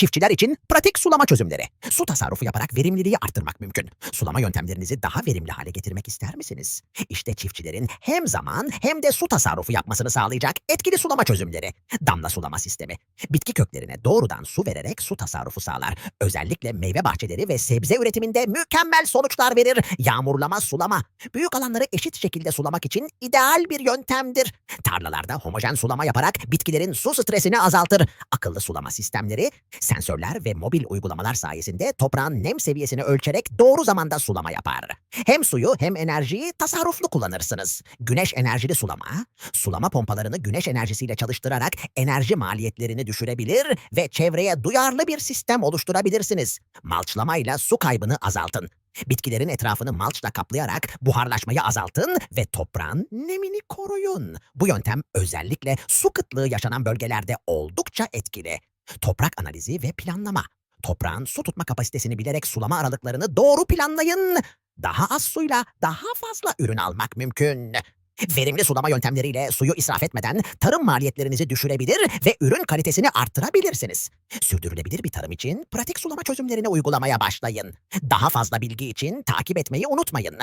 Çiftçiler için pratik sulama çözümleri. Su tasarrufu yaparak verimliliği arttırmak mümkün. Sulama yöntemlerinizi daha verimli hale getirmek ister misiniz? İşte çiftçilerin hem zaman hem de su tasarrufu yapmasını sağlayacak etkili sulama çözümleri. Damla sulama sistemi. Bitki köklerine doğrudan su vererek su tasarrufu sağlar. Özellikle meyve bahçeleri ve sebze üretiminde mükemmel sonuçlar verir. Yağmurlama sulama. Büyük alanları eşit şekilde sulamak için ideal bir yöntemdir. Tarlalarda homojen sulama yaparak bitkilerin su stresini azaltır. Akıllı sulama sistemleri, sensörler ve mobil uygulamalar sayesinde toprağın nem seviyesini ölçerek doğru zamanda sulama yapar. Hem suyu hem enerjiyi tasarruflu kullanırsınız. Güneş enerjili sulama, sulama pompalarını güneş enerjisiyle çalıştırarak enerji maliyetlerini düşürebilir ve çevreye duyarlı bir sistem oluşturabilirsiniz. Malçlamayla su kaybını azaltın. Bitkilerin etrafını malçla kaplayarak buharlaşmayı azaltın ve toprağın nemini koruyun. Bu yöntem özellikle su kıtlığı yaşanan bölgelerde oldukça etkili. Toprak analizi ve planlama. Toprağın su tutma kapasitesini bilerek sulama aralıklarını doğru planlayın. Daha az suyla daha fazla ürün almak mümkün. Verimli sulama yöntemleriyle suyu israf etmeden tarım maliyetlerinizi düşürebilir ve ürün kalitesini arttırabilirsiniz. Sürdürülebilir bir tarım için pratik sulama çözümlerini uygulamaya başlayın. Daha fazla bilgi için takip etmeyi unutmayın.